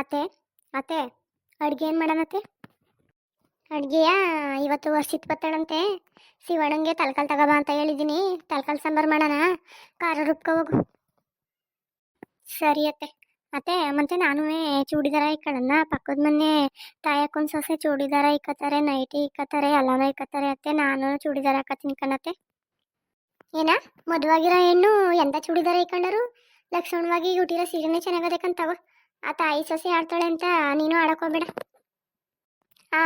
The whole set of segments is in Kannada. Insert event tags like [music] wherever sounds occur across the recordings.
ಅತ್ತೆ ಅತ್ತೆ, ಅಡುಗೆ ಏನು ಮಾಡೋಣತ್ತೆ ಅಡುಗೆಯ ಇವತ್ತು ವರ್ಷಿತ್ ಬತ್ತಾಳಂತೆ ಶಿವಣ್ಣಂಗೆ ತಲ್ಕಲ್ ತಗೋಬಾ ಅಂತ ಹೇಳಿದ್ದೀನಿ. ತಲ್ಕಲ್ ಸಾಂಬಾರು ಮಾಡೋಣ. ಖಾರ ರುಬ್ಕೋ ಹೋಗು. ಸರಿ ಅತ್ತೆ. ಅತ್ತೆ, ಮತ್ತೆ ನಾನು ಚೂಡಿದಾರ ಇಕ್ಕಳನ್ನ ಪಕ್ಕದ ಮೊನ್ನೆ ತಾಯಕ್ಕೊಂದು ಸೊಸೆ ಚೂಡಿದಾರ ಇಕ್ಕತ್ತಾರೆ, ನೈಟಿ ಇಕ್ಕತ್ತಾರೆ ಎಲ್ಲಾನು ಇಕ್ಕತ್ತಾರೆ. ಅತ್ತೆ, ನಾನು ಚೂಡಿದಾರ ಹಾಕತ್ತೀನಿ ಕಣತ್ತೆ. ಏನ? ಮದುವಾಗಿರೋ ಹೆಣ್ಣು ಎಂಥ ಚೂಡಿದಾರ ಇಕ್ಕಂಡರು? ಲಕ್ಷಣವಾಗಿ ಹುಟ್ಟಿರೋ ಸೀರೆನೇ ಚೆನ್ನಾಗದೆ ಕಂತವ ಆ ತಾಯಿ ಸೊಸೆ ಆಡ್ತಾಳೆ ಅಂತ ನೀನು ಆಡಕೋಬೇಡ ಆ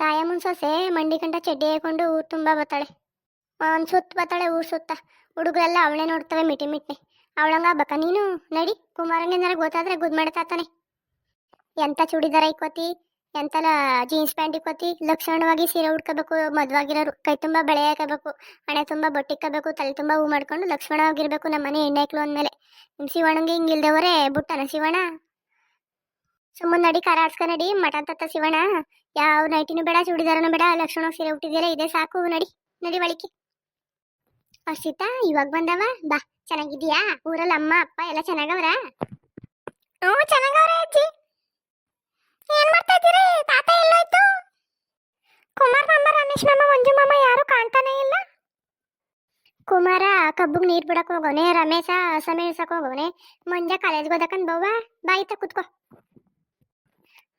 ತಾಯಮ್ಮನ ಸೊಸೆ ಮಂಡಿ ಕಂಠ ಚಡ್ಡಿ ಹಾಕೊಂಡು ಊರು ತುಂಬ ಬರ್ತಾಳೆ ಒಂದು ಸುತ್ತ ಬತ್ತಾಳೆ, ಊರು ಸುತ್ತ. ಹುಡುಗರೆಲ್ಲ ಅವಳೇ ನೋಡ್ತವೆ ಮಿಟಿ ಮಿಟ್ನೆ. ಅವಳಂಗ ಬಕ್ಕ ನೀನು ನಡಿ ಕುಮಾರಣ್ಣನಾರ ಗೊತ್ತಾದ್ರೆ ಗುದ್ ಮಾಡ್ತಾತಾನೆ ಎಂತ ಚೂಡಿದಾರ ಇಕ್ಕೋತಿ, ಎಂತಲ ಜೀನ್ಸ್ ಪ್ಯಾಂಟ್ ಇಕ್ಕೋತಿ, ಲಕ್ಷಣವಾಗಿ ಸೀರೆ ಉಡ್ಕೋಬೇಕು ಮದುವಾಗಿರೋರು. ಕೈ ತುಂಬ ಬಳೆ ಹಾಕಬೇಕು, ಹಣೆ ತುಂಬ ಬೊಟ್ಟಿಕ್ಕಬೇಕು ತಲೆ ತುಂಬ ಹೂ ಮಾಡ್ಕೊಂಡು ಲಕ್ಷ್ಮಣವಾಗಿರ್ಬೇಕು ನಮ್ಮ ಮನೆ ಹೆಣ್ಣೈಕ್ಳು ಅಂದಮೇಲೆ. ನಿಮ್ಮ ಶಿವಣ್ಣಂಗೆ ಹಿಂಗಿಲ್ದವರೇ, ಬುಟ್ಟನ ಶಿವಣ್ಣ? ಸುಮ್ಮನೆ ನಡಿ ಕರ ಆಡ್ಸ್ಕ ನಡಿ ಮಠ ತತ್ತ ಶಿವಣ್ಣ ಯಾವ ನೈಟಿನೂ ಬೇಡ, ಚೂಡಿದಾರನು ಬೇಡ ಲಕ್ಷಣ ಸೀರೆ ಹುಟ್ಟಿದ್ದೀರ ಇದೆ ಸಾಕು, ನಡಿ ನಡಿ ಬಳಿಕೆ ಅರ್ಷಿತಾ ಇವಾಗ ಬಂದವ? ಬಾ ಚೆನ್ನಾಗಿದ್ಯಾ ಊರಲ್ಲಿ ಅಮ್ಮ, ಅಪ್ಪ ಎಲ್ಲ ಚೆನ್ನಾಗವ್ರ? ಹ್ಞೂ, ಚೆನ್ನಾಗವ್ರ ಅಜ್ಜಿ. ಏನ್ ಮಾಡ್ತಾ ಇದ್ದೀರಿ? ತಾತ ಎಲ್ಲೋಯ್ತು? ಕುಮಾರ್ ಮಾಮ, ರಮೇಶ್ ಮಾಮ, ಮಂಜು ಮಾಮ ಯಾರು ಕಾಣ್ತಾನೆ ಇಲ್ಲ? ಕುಮಾರ, ಕಬ್ಬಿಗೆ ನೀರ್ ಬಿಡಕ್ ಹೋಗೋನೆ ರಮೇಶ ಸಮಯ ಇಳ್ಸಕ್ ಹೋಗೋನೆ ಮಂಜ ಕಾಲೇಜ್ಗೆ ಹೋದಕಂದ್ ಬವ್ವ? ಬಾಯ್ತ ಕುತ್ಕೋ.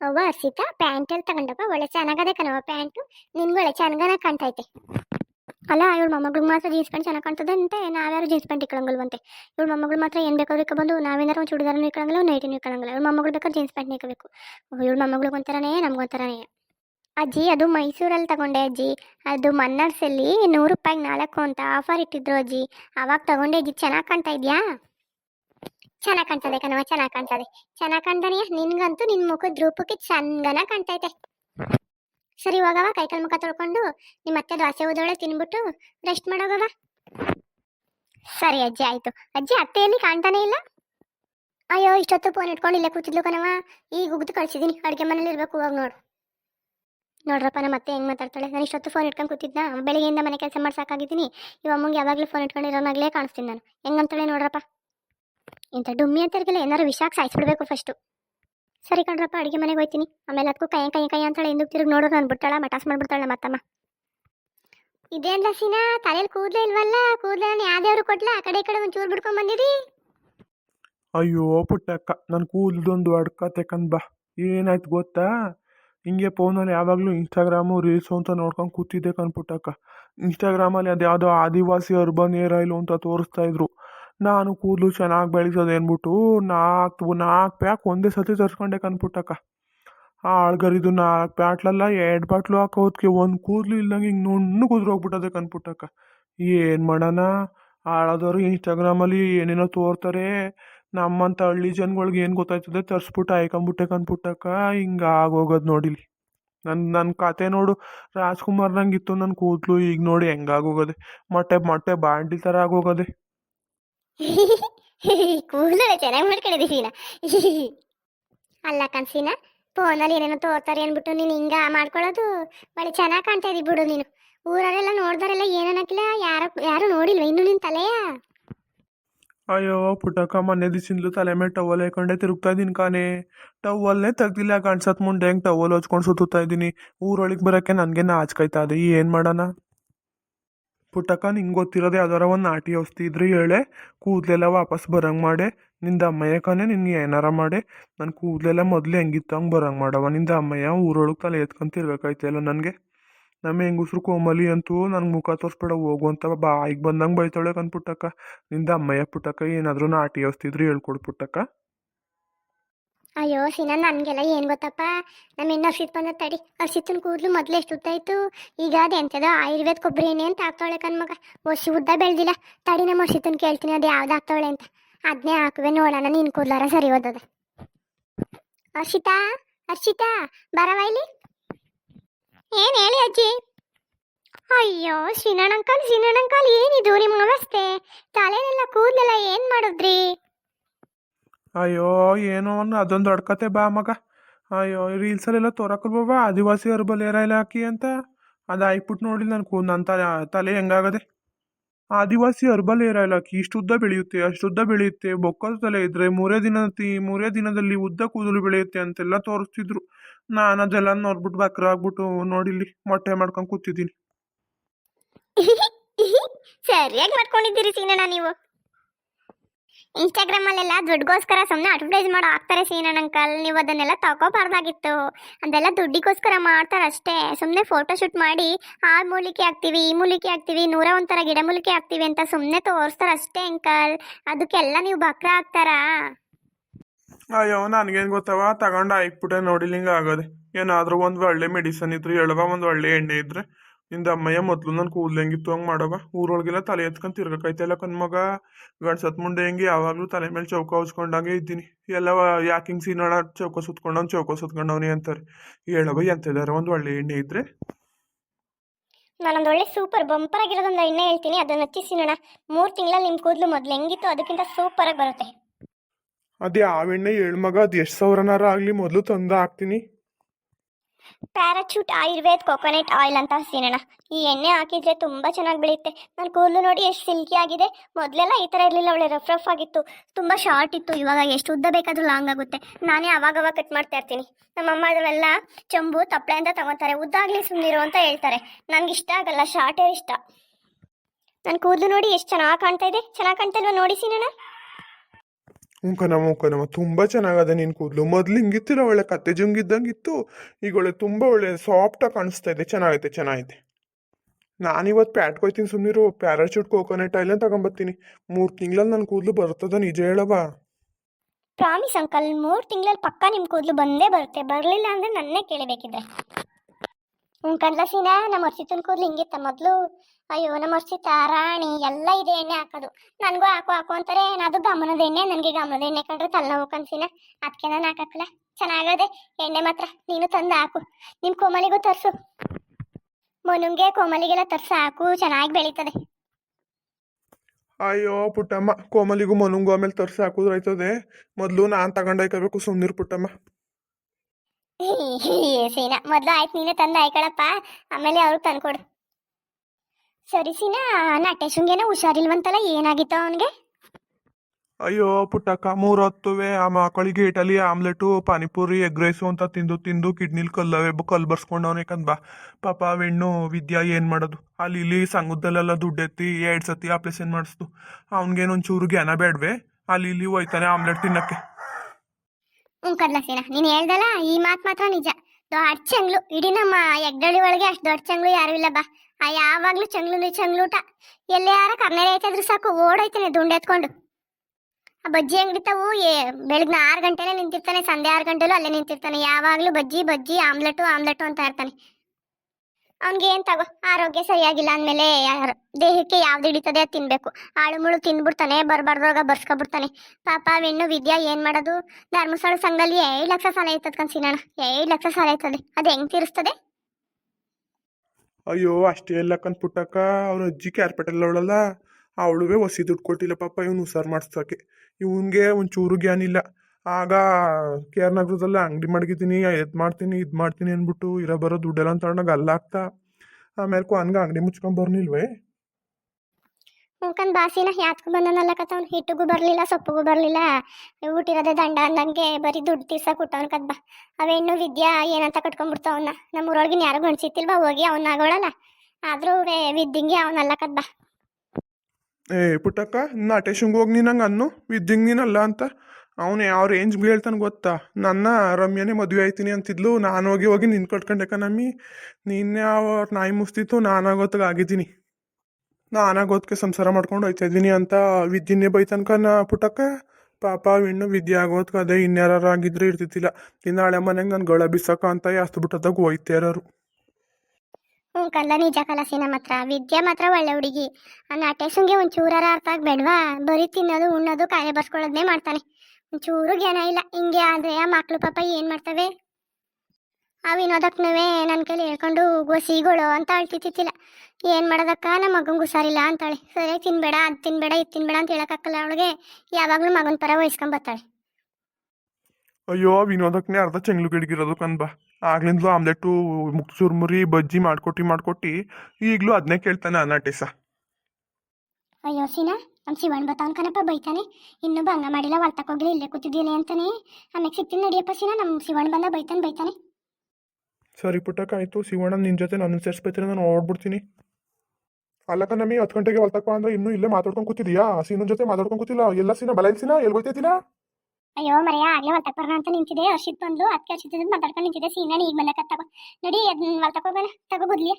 ಅವ್ವ ಹರ್ಷಿತಾ ಪ್ಯಾಂಟ್ ಅಲ್ಲಿ ತಗೊಂಡಪ್ಪ ಒಳ್ಳೆ ಚೆನ್ನಾಗದೆ ಕಣವ ಪ್ಯಾಂಟು ನಿನ್ಗೆ ಒಳ್ಳೆ ಚೆನ್ನಾಗನ ಕಾಣ್ತೈತೆ ಅಲ್ಲ ಇವಳು ಮೊಮ್ಮಗಳಿಗೆ ಮಾತ್ರ ಜೀನ್ಸ್ ಪ್ಯಾಂಟ್ ಚೆನ್ನಾಗಿ ಕಾಣ್ತದೆ ಅಂತೆ ನಾವ್ಯಾರು ಜೀನ್ಸ್ ಪ್ಯಾಂಟ್ ಇಕ್ಕಳಂಗಲ್ವಂತೆ ಇವಳು ಮೊಮ್ಮಗಳು ಮಾತ್ರ ಏನು ಬೇಕಾದ್ರೂ ಬಂದು ನಾವೇನಾರು ಒಂದು ಚೂಡಿದಾರನು ಇಕ್ಕಳಂಗಿಲ್ಲ ನೈಟಿನೂ ಇಕ್ಕಳಂಗಿಲ್ಲ ಇವಳು ಮೊಮ್ಮಗಳು ಬೇಕಾದ್ರೆ ಜೀನ್ಸ್ ಪ್ಯಾಂಟ್ ಇಕ್ಕಬೇಕು ಇವಳು ಮೊಮ್ಮಗಳಿಗೆ ಒಂಥರನೇ ನಮ್ಗೊಂಥರನೇ ಅಜ್ಜಿ ಅದು ಮೈಸೂರಲ್ಲಿ ತಗೊಂಡೆ ಅಜ್ಜಿ ಅದು ಮನ್ನರ್ಸಲ್ಲಿ ನೂರು ರೂಪಾಯಿಗೆ ನಾಲ್ಕು ಅಂತ ಆಫರ್ ಇಟ್ಟಿದ್ರು ಅಜ್ಜಿ ಅವಾಗ ತಗೊಂಡೆ ಅಜ್ಜಿ ಚೆನ್ನಾಗಿ ಕಾಣ್ತಾ ಇದೆಯಾ ಚೆನ್ನಾಗಿ ಕಾಣ್ತದೆ ಕಣವ ಚೆನ್ನಾಗಿ ಕಾಣ್ತದೆ. ಚೆನ್ನಾಗಿ ಕಾಣ್ತಾನೆ ನಿನ್ಗಂತೂ ನಿನ್ನ ಮುಖದ ರೂಪಕ್ಕೆ ಚಂದನ ಕಾಣ್ತೈತೆ. ಸರಿ ಹೋಗವ ಕೈಕಾಲು ಮುಖ ತೊಳ್ಕೊಂಡು ನಿಮ್ಮ ಅತ್ತೆ ದಾಸೆ ಉದೋಳೆ ತಿನ್ಬಿಟ್ಟು ರೆಸ್ಟ್ ಮಾಡೋಗವ ಸರಿ ಅಜ್ಜಿ, ಆಯ್ತು. ಅಜ್ಜಿ ಅತ್ತೆಯಲ್ಲಿ ಕಾಣ್ತಾನೆ ಇಲ್ಲ? ಅಯ್ಯೋ, ಇಷ್ಟೊತ್ತು ಫೋನ್ ಇಟ್ಕೊಂಡು ಇಲ್ಲೇ ಕೂತಿದ್ಲು ಕಣವ ಈಗ ಉಗ್ದು ಕಳ್ಸಿದ್ದೀನಿ ಅಡುಗೆ ಮನೇಲಿ ಇರ್ಬೇಕು, ಹೋಗಿ ನೋಡು. ನೋಡ್ರಪ್ಪ ನಮ್ಮ ಅತ್ತೆ ಹೆಂಗೆ ಮಾತಾಡ್ತಾಳೆ? ನಾನು ಇಷ್ಟೊತ್ತು ಫೋನ್ ಇಟ್ಕೊಂಡು ಕೂತಿದ್ದ ಬೆಳಿಗ್ಗೆಯಿಂದ ಮನೆ ಕೆಲಸ ಮಾಡಿ ಸಾಕಾಗಿದ್ದೀನಿ ಇವ ಯಾವಾಗಲೂ ಫೋನ್ ಇಟ್ಕೊಂಡಿರೋನಾಗಲೇ ಕಾಣಿಸ್ತೀನಿ ನಾನು. ಹೆಂಗಂತಾಳೆ ನೋಡ್ರಪ್ಪ? ಇಂಥ ಡುಮ್ಮಿ ಅಂತರ್ಗೆಲ್ಲ ಏನಾರು ವಿಷಾಕ್ ಸಾಯಿಸ್ಬಿಡ್ಬೇಕು ಫಸ್ಟು ಸರಿ ಕಣ್ರಪ್ಪ, ಅಡುಗೆ ಮನೆಗೆ ಹೋಯ್ತೀನಿ. ಆಮೇಲೆ ಅದಕ್ಕೂ ಕೈ ಕೈ ಕೈ ಅಂತಾಳೆ ಹಿಂದಕ್ಕೆ ತಿರುಗಿ ನೋಡೋರು ನಾನು ಬಿಡ್ತಾಳ ಮಟಾಸ್ ಮಾಡ್ಬಿಡ್ತಾಳೆ ಮತ್ತಮ್ಮ. ಇದೇನ್ ಲಸಿನ ತಲೆಯಲ್ಲಿ ಕೂದಲೇ ಇಲ್ವಲ್ಲ? ಕೂದಲ ಯಾವ್ದೇವ್ರು ಕೊಟ್ಲ? ಆ ಕಡೆ ಈ ಕಡೆ ಒಂಚೂರು ಬಿಡ್ಕೊಂಡ್ ಬಂದಿರಿ ಅಯ್ಯೋ ಪುಟ್ಟಕ್ಕ ನನ್ನ ಕೂದಲದೊಂದು ಅಡ್ಕ ತೆಕ್ಕಂದ್ ಬಾ. ಏನಾಯ್ತು ಗೊತ್ತಾ? ಹಿಂಗೆ ಫೋನಲ್ಲಿ ಯಾವಾಗಲೂ ಇನ್ಸ್ಟಾಗ್ರಾಮು ರೀಲ್ಸು ಅಂತ ನೋಡ್ಕೊಂಡು ಕೂತಿದ್ದೆ ಕಣ್ಪುಟ್ಟಕ್ಕ ಇನ್ಸ್ಟಾಗ್ರಾಮಲ್ಲಿ ಅದು ಯಾವುದೋ ಆದಿವಾಸಿ ಅರ್ಬನ್ ಏರ್ ಆಯಿಲು ಅಂತ ತೋರಿಸ್ತಾ ಇದ್ರು. ನಾನು ಕೂದಲು ಚೆನ್ನಾಗಿ ಬೆಳೆಸೋದು ಅಂದ್ಬಿಟ್ಟು ನಾಲ್ಕು ನಾಲ್ಕು ಪ್ಯಾಕ್ ಒಂದೇ ಸತಿ ತರಿಸ್ಕೊಂಡೆ ಕಣ್ಪುಟ್ಟಕ್ಕ. ಆ ಆಳ್ಗರಿದು ನಾಲ್ಕು ಪ್ಯಾಟ್ಲಲ್ಲ ಎರಡು ಬಾಟ್ಲು ಹಾಕೋದಕ್ಕೆ ಒಂದು ಕೂದಲು ಇಲ್ಲಂಗೆ ಹಿಂಗೆ ನುಣ್ಣು ಕುದುರೋಗ್ಬಿಟ್ಟದೆ ಕಣ್ಪುಟ್ಟಕ್ಕ. ಏನು ಮಾಡೋಣ? ಆಳಾದವರು ಇನ್ಸ್ಟಾಗ್ರಾಮಲ್ಲಿ ಏನೇನೋ ತೋರ್ತಾರೆ. ನಮ್ಮಂಥ ಹಳ್ಳಿ ಜನಗಳ್ಗೆ ಏನು ಗೊತ್ತಾಯ್ತದೆ ತರಿಸ್ಬಿಟ್ಟು ಆಯ್ಕೊಂಬಿಟ್ಟೆ ಕನ್ಬಿಟ್ಟಕ್ಕ ಹಿಂಗೆ ಆಗೋಗೋದು ನೋಡಿಲಿ ನನ್ನ ನನ್ನ ಕತೆ ನೋಡು. ರಾಜ್ಕುಮಾರ್ನಂಗಿತ್ತು ನನ್ನ ಕೂದಲು. ಈಗ ನೋಡಿ ಹೆಂಗಾಗೋಗದೆ ಮೊಟ್ಟೆ ಮೊಟ್ಟೆ ಬಾಂಡಿ ಥರ ಆಗೋಗದೆ. [laughs] ಕೂದಲ ಚೆನ್ನಾಗಿ ಮಾಡ್ಕೊಂಡಿದ್ದೀನ [laughs] ಅಲ್ಲ ಕನ್ಸಿನ ಫೋನಲ್ಲಿ ಏನೇನೋ ತೋರ್ತಾರೆ ಅಂದ್ಬಿಟ್ಟು ನೀನು ಹಿಂಗ ಮಾಡ್ಕೊಳ್ಳೋದು ಬಳಿ ಚೆನ್ನಾಗಿ ಕಾಣ್ತಾ ಇದ್ದೀವಿ ಬಿಡು ನೀನು. ಊರಲ್ಲೆಲ್ಲ ನೋಡ್ದಾರೆಲ್ಲ ಏನನ್ನಕ್ಕಿಲ್ಲ ಯಾರು ಯಾರು ನೋಡಿಲ್ವ ಇನ್ನು ನಿನ್ನ ತಲೆಯ? ಅಯ್ಯೋ, ಪುಟ್ಟಕ್ಕ ಮೊನ್ನೆ ದಿಸಿಂದ್ಲು ತಲೆ ಮೇಲೆ ಟವಲ್ ಹಾಕೊಂಡೆ ತಿರುಗ್ತಾ ಇದ್ದೀನಿ ಕಾನೇ ಟವಲ್ನೇ ತೆಗ್ದಿಲ್ಲ ಕಾಣ್ಸತ್ ಮುಂದೆ, ಹೆಂಗೆ ಟವಲ್ ಹಚ್ಕೊಂಡು ಸುತ್ತಾ ಇದ್ದೀನಿ ಊರೊಳಗೆ ಬರೋಕ್ಕೆ ನನಗೆ ನಾಚ್ಕಾಯ್ತಾ ಅದೇ ಏನು ಮಾಡೋಣ? ಪುಟ್ಟಕ್ಕ ನಿಂಗೆ ಗೊತ್ತಿರೋದು ಯಾವ್ದಾರ ಒಂದು ನಾಟಿ ಔಷಧಿ ಇದ್ರೆ ಹೇಳೆ, ಕೂದಲೆಲ್ಲ ವಾಪಸ್ ಬರಂಗೆ ಮಾಡೆ. ನಿಂದ ಅಮ್ಮಯ್ಯಕ್ಕನೇ ಕಾನೆ ನಿನ್ಗೆ ಏನಾರ ಮಾಡೆ. ನನ್ನ ಕೂದಲೆಲ್ಲ ಮೊದಲು ಹೆಂಗಿತ್ತು ಹಂಗೆ ಬರಂಗೆ ಮಾಡವ. ನಿಂದ ಅಮ್ಮಯ್ಯ ಊರೊಳಗೆ ತಲೆ ಎತ್ಕೊಂತಿರ್ಬೇಕಾಯ್ತಲ್ಲ ನನಗೆ? ನಮ್ಮ ಹೆಂಗಸ್ರು ಕೋಮಲಿ ಅಂತೂ ನನಗೆ ಮುಖ ತೋರಿಸ್ಬೇಡ, ಹೋಗು ಅಂತ ಬಾಯಿಗೆ ಬಂದಂಗೆ ಬೈತಾಳೆ ಕಣ್ ಪುಟ್ಟಕ್ಕ ನಿಂದ ಅಮ್ಮಯ್ಯ ಪುಟ್ಟಕ್ಕ ಏನಾದರೂ ನಾಟಿ ಔಷಧಿ ಇದ್ರೆ ಹೇಳ್ಕೊಡು ಪುಟ್ಟಕ್ಕ ಅಯ್ಯೋ, ಸಿನ, ನನಗೆಲ್ಲ ಏನು ಗೊತ್ತಪ್ಪ? ನಮ್ಮ ಇನ್ನ ಹರ್ಷಿತ್ ಬಂದ ತಡಿ. ಹರ್ಷಿತನ ಕೂದಲು ಮೊದಲು ಎಷ್ಟು ಉದ್ದ ಇತ್ತು ಈಗ ಅದು ಎಂಥದೋ ಆಯುರ್ವೇದ ಕೊಬ್ಬರಿ ಎಣ್ಣೆ ಅಂತ ಹಾಕ್ತಾವಳೆ ಕಣ್ಮಗ ಒಸಿ ಉದ್ದ ಬೆಳೆದಿಲ್ಲ. ತಡಿ ನಮ್ಮ ಹರ್ಷಿತನ ಕೇಳ್ತೀನಿ. ಅದು ಯಾವ್ದು ಹಾಕ್ತಾವಳೆ ಅಂತ. ಅದನ್ನೇ ಹಾಕುವೆ ನೋಡೋಣ. ನಿನ್ ಕೂದಲಾರ ಸರಿ ಹೋದದ. ಹರ್ಷಿತಾ ಹರ್ಷಿತಾ ಬರವ ಇಲ್ಲಿ? ಏನು ಹೇಳಿ ಅಜ್ಜಿ? ಅಯ್ಯೋ ಶ್ರೀನಾಳ್ ಅಂಕಲ್ ಶ್ರೀನಾಳ್ ಅಂಕಲ್ ಏನಿದು? ನಿಮ್ಮ ಅವಸ್ಥೆ. ತಲೆನೆಲ್ಲ ಕೂದಲೆಲ್ಲ ಏನು ಮಾಡಿದ್ರಿ? ಅಯ್ಯೋ, ಏನೋ ಒಂದು ಅದೊಂದು ಅಡ್ಕತೆ ಬಾ ಮಗ. ಅಯ್ಯೋ ರೀಲ್ಸಲ್ಲೆಲ್ಲ ತೋರಕ್ರ ಬಾಬಾ ಆದಿವಾಸಿ ಅರ್ಬಲ್ ಇಲ್ಲ ಹಾಕಿ ಅಂತ. ಅದು ಹಾಕ್ಬಿಟ್ಟು ನೋಡಿ ನನ್ನ ಕೂ ನನ್ನ ತಲೆ ತಲೆ ಹೆಂಗಾಗದೆ. ಆದಿವಾಸಿ ಅರ್ಬಲ್ ಏರ್ ಹಾಕಿ, ಇಷ್ಟು ಉದ್ದ ಬೆಳೆಯುತ್ತೆ, ಅಷ್ಟು ಉದ್ದ ಬೆಳೆಯುತ್ತೆ. ಬೊಕ್ಕದ ತಲೆ ಇದ್ರೆ ಮೂರೇ ದಿನ ಮೂರೇ ದಿನದಲ್ಲಿ ಉದ್ದ ಕೂದಲು ಬೆಳೆಯುತ್ತೆ ಅಂತೆಲ್ಲ ತೋರಿಸ್ತಿದ್ರು. ನಾನು ಅದೆಲ್ಲ ನೋಡ್ಬಿಟ್ಟು ಬಕ್ರ ಆಗ್ಬಿಟ್ಟು ನೋಡಿಲ್ಲಿ, ಮೊಟ್ಟೆ ಮಾಡ್ಕೊಂಡು ಕೂತಿದ್ದೀನಿ. [laughs] ಸರಿಯಾಗಿ ಮಾಡ್ಕೊಂಡಿದ್ದೀರಿ ಸೀನಣ್ಣ ನೀವು. ಇನ್ಸ್ಟಾಗ್ರಾಮ್ ಅಲ್ಲೆಲ್ಲ ದುಡ್ಗೋಸ್ಕರ ಸುಮ್ಮನೆ ಅಡ್ವರ್ಟೈಸ್ ಮಾಡೋ ಆಗ್ತಾರೆ ಸೀನ ಅಂಕಲ್ ನೀವು ಅದನ್ನೆಲ್ಲ ತಗೋಬಾರ್ದಾಗಿತ್ತು. ಅದೆಲ್ಲ ದುಡ್ಡಿಗೋಸ್ಕರ ಮಾಡ್ತಾರೆ ಅಷ್ಟೇ. ಸುಮ್ಮನೆ ಫೋಟೋ ಶೂಟ್ ಮಾಡಿ, ಆ ಮೂಲಿಕೆ ಹಾಕ್ತೀವಿ, ಈ ಮೂಲಿಕೆ ಹಾಕ್ತೀವಿ ನೂರ ಒಂಥರ ಗಿಡಮೂಲಿಕೆ ಹಾಕ್ತೀವಿ ಅಂತ ಸುಮ್ಮನೆ ತೋರಿಸ್ತಾರೆ ಅಷ್ಟೇ ಅಂಕಲ್ ಅದಕ್ಕೆಲ್ಲ ನೀವು ಬಕ್ರ ಹಾಕ್ತಾರಾ ಅಯ್ಯೋ, ನನಗೇನು ಗೊತ್ತವ ತಗೊಂಡು ಹಾಕ್ಬಿಟ್ಟೆ ನೋಡಿಲಿಂಗ ಆಗೋದೆ. ಏನಾದರೂ ಒಂದು ಒಳ್ಳೆ ಮೆಡಿಸನ್ ಇದ್ರೆ ಹೇಳುವ ಒಂದು ಒಳ್ಳೆ ಎಣ್ಣೆ ಇದ್ರೆ ನಿಂದ ಅಮ್ಮಯ್ಯ ಮೊದ್ಲು ನನ್ನ ಕೂದ್ಲು ಹೆಂಗಿತ್ತು ಹಂಗೆ ಮಾಡವ ಊರೊಳಗೆಲ್ಲ ತಲೆ ಎತ್ಕೊಂಡು ತಿರ್ಗಕೈತೆಲ್ಲ ಕಣ್ಮಗ ಗಂಡ್ಸತ್ ಮುಂಡೆ ಹೆಂಗೆ ಯಾವಾಗಲೂ ತಲೆ ಮೇಲೆ ಚೌಕ ಹಚ್ಕೊಂಡಂಗೆ ಇದ್ದೀನಿ. ಎಲ್ಲ ಯಾಕೆ ಹಿಂಗೆ ಸೀನೋಣ ಚೌಕ ಸುತ್ಕೊಂಡವ್ನು ಚೌಕ ಸುತ್ಕೊಂಡವ್ನಿ ಅಂತಾರೆ. ಹೇಳವ ಎಂತದಾರ ಒಂದು ಒಳ್ಳೆ ಎಣ್ಣೆ ಇದ್ರೆ? ನಾನೊಂದು ಒಳ್ಳೆ ಸೂಪರ್ ಬಂಪರ್ ಆಗಿರೋದೊಂದು ಎಣ್ಣೆ ಹೇಳ್ತೀನಿ. ಅದನ್ನ ಹಚ್ಚಿ ಸೀನಣ್ಣ ಮೂರು ತಿಂಗಳ ನಿಮ್ಮ ಕೂದಲು ಮೊದ್ಲು ಹೆಂಗಿತ್ತು ಅದಕ್ಕಿಂತ ಸೂಪರಾಗಿ ಬರುತ್ತೆ. ಅದೇ ಆ ಎಣ್ಣೆ? ಹೇಳು ಮಗ. ಅದು ಎಷ್ಟು ಸಾವಿರನಾರ ಆಗಲಿ ಮೊದಲು ತಂದು ಹಾಕ್ತೀನಿ. ಪ್ಯಾರಾಚೂಟ್ ಆಯುರ್ವೇದ್ ಕೊಕೊನೆಟ್ ಆಯಿಲ್ ಅಂತ ಸೀನಣ್ಣ. ಈ ಎಣ್ಣೆ ಹಾಕಿದ್ರೆ ತುಂಬ ಚೆನ್ನಾಗಿ ಬೆಳೆಯುತ್ತೆ. ನನ್ನ ಕೂದಲು ನೋಡಿ ಎಷ್ಟು ಸಿಲ್ಕಿ ಆಗಿದೆ. ಮೊದಲೆಲ್ಲ ಈ ಥರ ಇರಲಿಲ್ಲ. ಒಳ್ಳೆ ರಫ್ ರಫ್ ಆಗಿತ್ತು. ತುಂಬ ಶಾರ್ಟ್ ಇತ್ತು. ಇವಾಗ ಎಷ್ಟು ಉದ್ದ ಬೇಕಾದರೂ ಲಾಂಗ್ ಆಗುತ್ತೆ. ನಾನೇ ಅವಾಗ ಅವಾಗ ಕಟ್ ಮಾಡ್ತಾ ಇರ್ತೀನಿ. ನಮ್ಮಮ್ಮ ಅದನ್ನೆಲ್ಲ ಚಂಬು ತಪ್ಪಳೆ ಅಂತ ತಗೊತಾರೆ. ಉದ್ದಾಗಲಿ ಸುಮ್ಮನಿರು ಅಂತ ಹೇಳ್ತಾರೆ. ನನಗೆ ಇಷ್ಟ ಆಗಲ್ಲ ಶಾರ್ಟೇ ಇಷ್ಟ. ನನ್ನ ಕೂದಲು ನೋಡಿ ಎಷ್ಟು ಚೆನ್ನಾಗಿ ಕಾಣ್ತಾ ಇದೆ. ಚೆನ್ನಾಗಿ ಕಾಣ್ತಾ ಇಲ್ವಾ ನೋಡಿ ಸೀನಣ್ಣ? ಉಂಕನಮ್ಮ ಉಂಕನಮ್ಮ ತುಂಬ ಚೆನ್ನಾಗದೆ ನಿನ್ನ ಕೂದಲು. ಮೊದಲು ಹಿಂಗಿತ್ತಿಲ್ಲ ಒಳ್ಳೆ ಕತ್ತೆ ಜುಂಗಿದ್ದಂಗಿತ್ತು ಈಗ ಒಳ್ಳೆ ತುಂಬ ಒಳ್ಳೆ ಸಾಫ್ಟಾಗಿ ಕಾಣಿಸ್ತಾ ಇದೆ. ಚೆನ್ನಾಗೈತೆ ಚೆನ್ನಾಗೈತೆ. ನಾನಿವತ್ತು ಪ್ಯಾಟ್ ಕೊಯ್ತೀನಿ ಸುಮ್ಮನಿರು ಪ್ಯಾರಾಶೂಟ್ ಕೋಕೋನಟ್ ಆಯಿಲ್ ತಗೊಂಬರ್ತೀನಿ ಮೂರು ತಿಂಗಳಲ್ಲಿ ನನ್ನ ಕೂದಲು ಬರ್ತದ ನಿಜ ಹೇಳವ ಪ್ರಾಮಿಸ್ ಅಂಕಲ್ ಮೂರು ತಿಂಗಳಲ್ಲಿ ಪಕ್ಕ ನಿಮ್ಮ ಕೂದಲು ಬಂದೇ ಬರುತ್ತೆ. ಬರಲಿಲ್ಲ ಅಂದರೆ ನನ್ನೇ ಕೇಳಬೇಕಿದೆ. ಹ್ಞೂ ಕಡ್ಲ ಸೀನಾ ನಮ್ಮ ಅರ್ಚಿತನ ಕೂದಲು ಹಿಂಗಿತ್ತ ಮೊದಲು. ಅಯ್ಯೋ ನಮ್ಮ ತಾರಾಣಿ ರಾಣಿ ಎಲ್ಲ ಇದೆ ಎಣ್ಣೆ ಹಾಕೋದು. ನನಗೂ ಹಾಕು ಹಾಕು ಅಂತಾರೆ. ಅದು ಗಮನದ ಎಣ್ಣೆ ನನಗೆ ಗಮನದ ಎಣ್ಣೆ ಕಂಡ್ರೆ ತಲೆನೋವು ಕನ್ಸಿನ ಅದಕ್ಕೆ ನಾನು ಹಾಕಕ್ಕಲ್ಲ. ಚೆನ್ನಾಗದೆ. ಎಣ್ಣೆ ಮಾತ್ರ ನೀನು ತಂದು ಹಾಕು. ನಿಮ್ಮ ಕೋಮಲಿಗೂ ತರಿಸು. ಮನುಂಗೆ ಕೋಮಲಿಗೆಲ್ಲ ತರಿಸು ಹಾಕು. ಚೆನ್ನಾಗಿ ಬೆಳೀತದೆ. ಅಯ್ಯೋ ಪುಟ್ಟಮ್ಮ. ಕೋಮಲಿಗೂ ಮನುಂಗು ಆಮೇಲೆ ತರ್ಸಿ ಹಾಕಿದ್ರೆ ಆಯ್ತದೆ. ಮೊದಲು ನಾನು ತಗೊಂಡೋಯ್ಕೋಬೇಕು ಸುಮ್ಮನಿರು ಪುಟ್ಟಮ್ಮ. ಸೀನಾ. ಮೊದಲು ಆಯ್ತು ನೀನೇ ತಂದು ಆಯ್ಕೊಳಪ್ಪ ಆಮೇಲೆ ಅವ್ರಿಗೆ ತಂದ್ಕೊಡು. ಸರಿ ಸೀನಾ ನಟೇಶಂಗೇನೋ ಹುಷಾರಿಲ್ವಂತಲ್ಲ ಏನಾಗಿತ್ತು ಅವನಿಗೆ? ಅಯ್ಯೋ ಪುಟ್ಟಕ್ಕ ಮೂರು ಹೊತ್ತುವೆ ಆ ಮಕ್ಕಳಿಗೆ idli omelette panipuri egg rice ಅಂತ ತಿಂದು ತಿಂದು ಕಿಡ್ನಿಲಿ ಕಲ್ಲವೆ ಕಲ್ಲು ಬರ್ಸ್ಕೊಂಡವನೇ ಬಾ ಪಾಪ ಹೆಣ್ಣು ವಿದ್ಯಾ ಏನು ಮಾಡೋದು? ಅಲ್ಲಿ ಇಲ್ಲಿ ಸಂಘದಲ್ಲೆಲ್ಲ ದುಡ್ಡೆತ್ತಿ ಎರಡು ಸತಿ ಆಪ್ರೇಷನ್ ಮಾಡಿಸ್ತು ಅವ್ನಿಗೇನೊಂದು ಚೂರು ಜ್ಞಾನ ಬೇಡವೆ ಅಲ್ಲಿ ಇಲ್ಲಿ ಹೋಯ್ತಾನೆ ಆಮ್ಲೆಟ್ ತಿನ್ನಕ್ಕೆ. ಹ್ಞೂ ಕಡ್ಲ ಸೀನಾ ನೀನು ಹೇಳ್ದಲ್ಲ ಈ ಮಾತು ಮಾತ್ರ ನಿಜ. ದೊಡ್ಡ ಚಂಗ್ಲು ಇಡೀ ನಮ್ಮ ಎಗ್ದಳ್ಳಿ ಒಳಗೆ ಅಷ್ಟು ದೊಡ್ಡ ಚಂಗ್ಲು ಯಾರು ಇಲ್ಲ ಬಾ. ಆ ಯಾವಾಗಲೂ ಚಂಗ್ಲೂಲಿ ಚಂಗ್ಲೂಟ. ಎಲ್ಲಿ ಯಾರ ಕರ್ನಾಟಕ ಐತಾದ್ರೂ ಸಾಕು, ಓಡೋಯ್ತಾನೆ ದುಂಡೆತ್ಕೊಂಡು. ಆ ಬಜ್ಜಿ ಅಂಗಡಿ ತಾವು ಏ ಬೆಳಗ್ಗೆ ಆರು ಗಂಟೆನೇ ನಿಂತಿರ್ತಾನೆ, ಸಂಜೆ ಆರು ಗಂಟೆಲೂ ಅಲ್ಲೇ ನಿಂತಿರ್ತಾನೆ. ಯಾವಾಗಲೂ ಬಜ್ಜಿ ಬಜ್ಜಿ, ಆಮ್ಲೆಟು ಆಮ್ಲೆಟು ಅಂತ ಇರ್ತಾನೆ. ಅವ್ನಿಗೆ ಏನು ತಗೋ, ಆರೋಗ್ಯ ಸರಿಯಾಗಿಲ್ಲ ಅಂದಮೇಲೆ ದೇಹಕ್ಕೆ ಯಾವ್ದು ಹಿಡಿತದೆ ಅದು ತಿನ್ಬೇಕು. ಆಳು ಮುಳು ತಿಂದ್ಬಿಡ್ತಾನೆ ಬರಬಾರ್ದಾಗ ಬರ್ಸ್ಕೊಬಿಡ್ತಾನೆ. ಪಾಪ ಹೆಣ್ಣು ವಿದ್ಯಾ ಏನು ಮಾಡೋದು? ಧರ್ಮಸ್ಥಳ ಸಂಘದಲ್ಲಿ ಏಳು ಲಕ್ಷ ಸಾಲ ಐತದ ಕನ್ಸಿನಣ್ಣ ಏಳು ಲಕ್ಷ ಸಾಲ ಐತದೆ ಅದು ಹೆಂಗ್ ತೀರಿಸ್ತದೆ? ಅಯ್ಯೋ, ಅಷ್ಟೇ ಎಲ್ಲ ಕಂದು ಪುಟ್ಟಕ್ಕ ಅವ್ರ ಅಜ್ಜಿ ಕ್ಯಾರ್ಪೆಟಲ್ ಅವಳಲ್ಲ ಅವಳುವೆ ಹೊಸಿ ದುಡ್ಡು ಕೊಟ್ಟಿಲ್ಲ ಪಾಪ, ಇವನು ಹುಷಾರು ಮಾಡಿಸೋಕೆ. ಇವನಿಗೆ ಒಂಚೂರು ಜ್ಞಾನ ಇಲ್ಲ. ಆಗ ಕೆ ಆರ್ ನಗರದಲ್ಲಿ ಅಂಗಡಿ ಮಡಗಿದ್ದೀನಿ ಎದ್ದು ಮಾಡ್ತೀನಿ, ಇದು ಮಾಡ್ತೀನಿ ಅಂದ್ಬಿಟ್ಟು ಇರೋ ಬರೋ ದುಡ್ಡೆಲ್ಲ ತಗೊಂಡಾಗ ಅಲ್ಲಾಗ್ತಾ ಆಮೇಲೆ ಆಮೇಲೆ ಕೊನ್ಗೆ ಅಂಗಡಿ ಮುಚ್ಕೊಂಡ್ ಬರ್ನಿಲ್ವೇ? ಮುಖಂದ್ ಬಾಸಿನ ಯಾತ್ಕು ಬಂದನಲ್ಲ ಕತ್ತವ್ನು ಹಿಟ್ಟಿಗೂ ಬರಲಿಲ್ಲ, ಸೊಪ್ಪಿಗೂ ಬರಲಿಲ್ಲ. ಊಟಿರೋದೆ ದಂಡ ಅಂದಂಗೆ ಬರೀ ದುಡ್ಡು ತೀರ್ಸಕ್ಕೆ ಕೊಟ್ಟವನು ಕದ್ಬ. ಅವೇನು ವಿದ್ಯಾ ಏನಂತ ಕಟ್ಕೊಂಡ್ಬಿಡ್ತಾವನ್ನ ನಮ್ಮ ಊರೊಳಗಿನ ಯಾರು ಗಣ್ಸಿತ್ತಿಲ್ವಾ ಹೋಗಿ ಅವನ್ನ ಆಗೋಳಲ್ಲ. ಆದರೂ ವಿದ್ದಿಂಗೆ ಅವನಲ್ಲ ಕದ್ಬ. ಏ ಪುಟ್ಟಕ್ಕ ನಟೇಶಂಗೆ ಹೋಗಿ ನೀನು ಹಂಗೆ ಅನ್ನು? ವಿದ್ಯಂಗೆ ನೀನಲ್ಲ ಅಂತ? ಅವನು ಯಾವ ರೇಂಜ್ ಹೇಳ್ತಾನೆ ಗೊತ್ತಾ? ನನ್ನ ರಮ್ಯನೇ ಮದುವೆ ಆಯ್ತೀನಿ ಅಂತಿದ್ಲು, ನಾನು ಹೋಗಿ ಹೋಗಿ ನಿನ್ ಕಟ್ಕೊಂಡೆ ಕಣಮ್ಮಿ ನಿನ್ನ ಯಾವ ನಾಯಿ ಮುಸ್ತಿತ್ತು ನಾನಾಗೋತ್ತಾಗ ಆಗಿದ್ದೀನಿ. ನಾನಾಗೋದಕ್ಕೆ ಸಂಸಾರ ಮಾಡ್ಕೊಂಡು ಹೋಯ್ತಾ ಇದ್ದೀನಿ ಅಂತ ವಿದ್ಯೆನೇ ಬೈತನಕ ನಾ ಪುಟಕ್ಕ. ಪಾಪ ಇನ್ನು ವಿದ್ಯೆ ಆಗೋದ್ಕೆ ಅದೇ ಇನ್ಯಾರು ಆಗಿದ್ರೆ ಇರ್ತಿದ್ದಿಲ್ಲ. ಇನ್ನು ಹಳೆ ಮನೆಗೆ ನಾನು ಗಳ ಬಿಸಕ ಅಂತ ಯಾಸ್ತು ಬಿಟ್ಟದಾಗ ಹೋಯ್ತಾರರು ಹ್ಞೂ ಕಲ್ಲ, ನಿಜ ಕಲಸಿನ ಮಾತ್ರ. ವಿದ್ಯೆ ಮಾತ್ರ ಒಳ್ಳೆ ಹುಡುಗಿ. ಸುಂಗೆ ಒಂಚೂರಾರ ಅರ್ಥ ಆಗಬೇಡ್ವಾ? ಬರೀ ತಿನ್ನೋದು, ಉಣ್ಣೋದು ಕಾಯಿ ಬರ್ಸ್ಕೊಳ್ಳೋದನ್ನೇ ಮಾಡ್ತಾನೆ. ಒಂಚೂರು ಜ್ಞಾನ ಇಲ್ಲ. ಹಿಂಗೆ ಆದರೆ ಆ ಮಕ್ಕಳು ಪಾಪ ಏನು ಮಾಡ್ತವೆ? ಆ ವಿನೋದಕ್ಕನವೇ ನನ್ನ ಕೈಲಿ ಹೇಳ್ಕೊಂಡು ಗೋಸಿಗಳು ಅಂತ ಅಳ್ತಿತ್ತಿಲ್ಲ ಏನು ಮಾಡೋದಕ್ಕ? ನಮ್ಮ ಮಗಂಗೆ ಹುಷಾರಿಲ್ಲ ಅಂತಾಳೆ. ಸರಿಯಾಗಿ ತಿನ್ಬೇಡ ಅದು ತಿನ್ಬೇಡ ಇದು ತಿನ್ಬೇಡ ಅಂತ ಹೇಳೋಕ್ಕಾಗಲ್ಲ ಅವಳಿಗೆ. ಯಾವಾಗಲೂ ಮಗನ ಪರ ವಹಿಸ್ಕೊಂಬರ್ತಾಳೆ ಅಯ್ಯೋ ವಿನೋದಕ್ಕನೇ ಅರ್ಧ ಚೆಂಗ್ಲು ಗಿಡಗಿರೋದು ಕನ್ಬಾ ಆಗ್ಲಿಂದಲೂ ಆಮ್ಲೆಟು ಮುಕ್ ಚುರ್ಮುರಿ ಬಜ್ಜಿ ಮಾಡ್ಕೊಟ್ಟು ಮಾಡ್ಕೊಟ್ಟು ಈಗಲೂ ಅದನ್ನೇ ಕೇಳ್ತಾನೆ ಅನಾಟೇಸ. ಅಯ್ಯೋ ಸೀನಾ ನಮ್ಮ ಶಿವಣ್ಣ ಬತ್ತಾವನ್ ಕಣಪ್ಪ ಬೈತಾನೆ. ಇನ್ನೂ ಭಂಗ ಮಾಡಿಲ್ಲ ಹೊಲ್ತಕ್ಕೆ ಹೋಗ್ಲಿ ಇಲ್ಲೇ ಕೂತಿದ್ದೀನಿ ಅಂತಾನೆ. ಆಮೇಲೆ ಸಿಕ್ತೀನಿ ನಡಿಯಪ್ಪ ಸೀನಾ ನಮ್ಮ ಶಿವಣ್ಣ ಬಂದ ಬೈತಾನೆ ಬೈತಾನೆ. ಸರಿ ಪುಟ್ಟಕ್ಕ ಆಯಿತು ಶಿವಣ್ಣ ನಿನ್ನ ಜೊತೆ ನಾನು ಸೇರಿಸ್ಬೇಕ್ರೆ ನಾನು ಓಡ್ಬಿಡ್ತೀನಿ. ಅಲ್ಲಕ್ಕ ನಮಗೆ ಹತ್ತು ಗಂಟೆಗೆ ಹೊಲ್ತಕ್ಕ ಅಂದ್ರೆ ಇನ್ನೂ ಇಲ್ಲೇ ಮಾತಾಡ್ಕೊಂಡು ಕೂತಿದ್ಯಾ? ಸೀನನ್ ಜೊತೆ ಮಾತಾಡ್ಕೊಂಡು ಕೂತಿಲ್ಲ? ಎಲ್ಲ ಸೀನ ಬಲೈಲ್ ಸೀನ ಎಲ್ಲಿ ಹೋಯ್ತೈತಿನ ಅಯ್ಯೋ ಮರೆಯ ಆಗ್ಲೇ ಹೊಲ್ತಕ್ಕ ಬರೋಣ ಅಂತ ನಿಂತಿದೆ ಹರ್ಷಿತ್ ಬಂದ್ಲು ಅದಕ್ಕೆ ಹರ್ಷಿತ್ ಮಾತಾಡ್ಕೊಂಡು ನಿಂತಿದೆ ಸೀನ ಈಗ ಬಂದಕ್ಕ ತಗೋ. ನಡಿ ಅದನ್ನ ಹೊಲ್ತಕ್ಕ ಹೋಗೋಣ ತಗೋ ಬುದ್ಲಿ.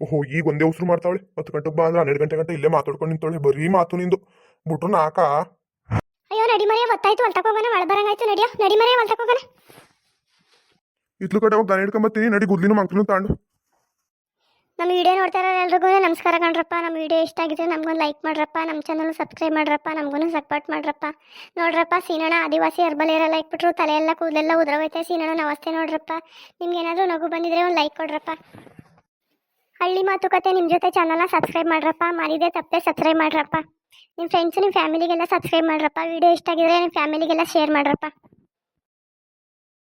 ಓಹೋ ಈಗ ಒಂದೇ ಉಸಿರು ಮಾಡ್ತಾವಳೆ. ಹತ್ತು ಗಂಟೆ ಬಾ ಅಂದ್ರೆ ಹನ್ನೆರಡು ಗಂಟೆ ಗಂಟೆ ಇಲ್ಲೇ ಮಾತಾಡ್ಕೊಂಡು ನಿಂತವಳೆ. ಬರೀ ಮಾತು ನಿಂದು. ಬಿಟ್ರು ನಾಕ? ಅಯ್ಯೋ ನಡಿ ಮರೆಯ ಗೊತ್ತಾಯ್ತು ಹೊಲ್ತಕ್ಕ ಹೋಗೋಣ ಮಳೆ ಬರಂಗಾಯ್ತು. ನಡಿಯೋ ನಡಿ ಮರೆಯ ಹೊಲ್ತಕ್ಕ ಹೋಗೋಣ ಇತ್ಲು ಕಡೆ ಹೋಗಿ ನಾನು ಹಿಡ್ಕೊಂಬತ್ತೀನಿ. ನಡಿ ಗುದ್ಲಿನೂ ಮಂಕ್ಲೂ ತಾಂಡು. ನಮ್ಮ ವಿಡಿಯೋ ನೋಡ್ತಾ ಇರೋ ಎಲ್ರಿಗೂ ನಮಸ್ಕಾರ ಕಣ್ರಪ್ಪ. ನಮ್ಮ ವಿಡಿಯೋ ಇಷ್ಟ ಆಗಿದ್ರೆ ನಮ್ಗೊಂದು ಲೈಕ್ ಮಾಡ್ರಪ್ಪ. ನಮ್ಮ ಚಾನಲ್ ಸಬ್ಸ್ಕ್ರೈಬ್ ಮಾಡ್ರಪ್ಪ. ನಮಗೂ ಸಪೋರ್ಟ್ ಮಾಡ್ರಪ್ಪ. ನೋಡ್ರಪ್ಪ, ಸೀನಣ್ಣ ಆದಿವಾಸಿ ಹರ್ಬಲ್ ಇಟ್ಬಿಟ್ರು. ತಲೆ ಎಲ್ಲ ಕೂದಲೆಲ್ಲ ಉದ್ರೋಗೈತೆ ಸೀನಣ್ಣ, ನಮಸ್ತೆ ನೋಡ್ರಪ್ಪ. ನಿಮ್ಗೆ ಏನಾದರೂ ನಗು ಬಂದಿದ್ರೆ ಒಂದು ಲೈಕ್ ಕೊಡ್ರಪ್ಪ. ಹಳ್ಳಿ ಮಾತುಕತೆ ನಿಮ್ಮ ಜೊತೆ ಚಾನಲ್ನ ಸಬ್ಸ್ಕ್ರೈಬ್ ಮಾಡ್ರಪ್ಪ. ಮರಿದೆ ತಪ್ಪೇ ಸಬ್ಸ್ಕ್ರೈಬ್ ಮಾಡ್ರಪ್ಪ. ನಿಮ್ಮ ಫ್ರೆಂಡ್ಸು ನಿಮ್ಮ ಫ್ಯಾಮಿಲಿಗೆಲ್ಲ ಸಬ್ಸ್ಕ್ರೈಬ್ ಮಾಡ್ರಪ್ಪ. ವಿಡಿಯೋ ಇಷ್ಟ ಆಗಿದ್ರೆ ನಿಮ್ಮ ಫ್ಯಾಮಿಲಿಗೆಲ್ಲ ಶೇರ್ ಮಾಡ್ರಪ್ಪ.